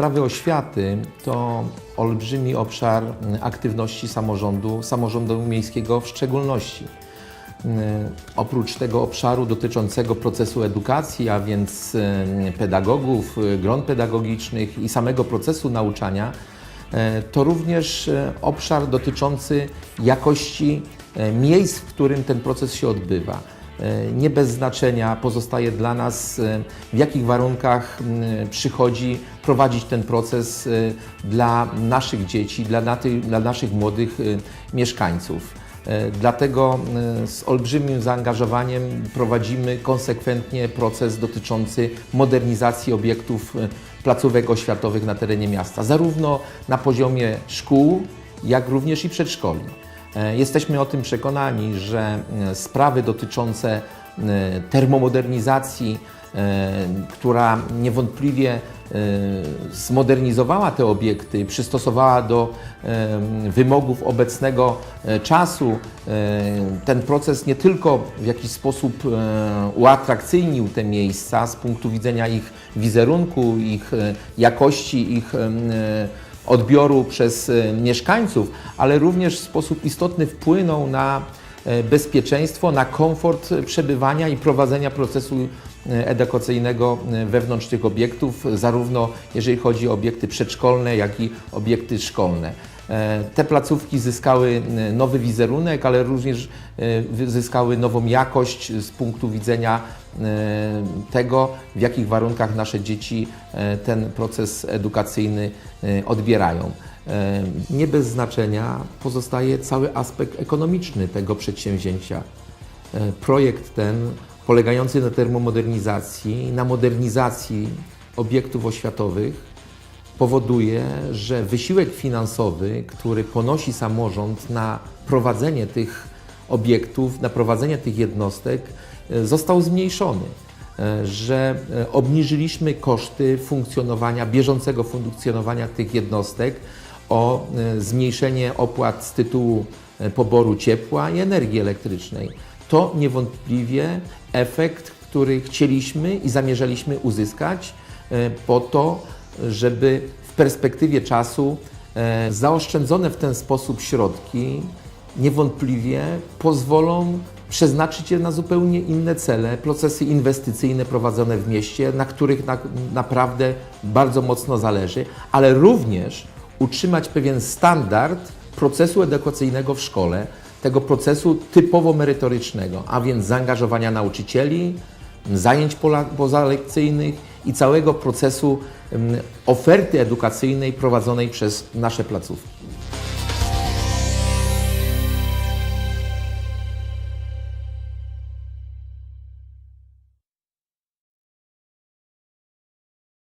Sprawy oświaty to olbrzymi obszar aktywności samorządu, samorządu miejskiego w szczególności. Mm, Oprócz tego obszaru dotyczącego procesu edukacji, a więc mm, pedagogów, y, gron pedagogicznych i samego procesu nauczania, e, to również e, obszar dotyczący jakości e, miejsc, w którym ten proces się odbywa. E, Nie bez znaczenia pozostaje dla nas, e, w jakich warunkach przychodzi prowadzić ten proces e, dla naszych dzieci, dla, dla naszych młodych mieszkańców. Dlatego z olbrzymim zaangażowaniem prowadzimy konsekwentnie proces dotyczący modernizacji obiektów placówek oświatowych na terenie miasta, zarówno na poziomie szkół, jak również i przedszkoli. E, Jesteśmy o tym przekonani, że e, sprawy dotyczące e, termomodernizacji, która niewątpliwie zmodernizowała te obiekty, przystosowała do wymogów obecnego czasu, ten proces nie tylko w jakiś sposób uatrakcyjnił te miejsca z punktu widzenia ich wizerunku, ich jakości, ich odbioru przez e, mieszkańców, ale również w sposób istotny wpłynął na e, bezpieczeństwo, na komfort przebywania i prowadzenia procesu e, edukacyjnego wewnątrz tych obiektów, zarówno jeżeli chodzi o obiekty przedszkolne, jak i obiekty szkolne. E, Te placówki zyskały e, nowy wizerunek, ale również e, zyskały nową jakość z punktu widzenia tego, w jakich warunkach nasze dzieci ten proces edukacyjny odbierają. Nie bez znaczenia pozostaje cały aspekt ekonomiczny tego przedsięwzięcia. Projekt ten, polegający na termomodernizacji, na modernizacji obiektów oświatowych, powoduje, że wysiłek finansowy, który ponosi samorząd na prowadzenie tych obiektów, na prowadzenie tych jednostek, e, został zmniejszony. E, Że e, obniżyliśmy koszty funkcjonowania, bieżącego funkcjonowania tych jednostek o zmniejszenie opłat z tytułu poboru ciepła i energii elektrycznej. To niewątpliwie efekt, który chcieliśmy i zamierzaliśmy uzyskać po to, żeby w perspektywie czasu e, zaoszczędzone w ten sposób środki niewątpliwie pozwolą przeznaczyć je na zupełnie inne cele, procesy inwestycyjne prowadzone w mieście, na których na, naprawdę bardzo mocno zależy, ale również utrzymać pewien standard procesu edukacyjnego w szkole, tego procesu typowo merytorycznego, a więc zaangażowania nauczycieli, zajęć pozalekcyjnych i całego procesu oferty edukacyjnej prowadzonej przez nasze placówki.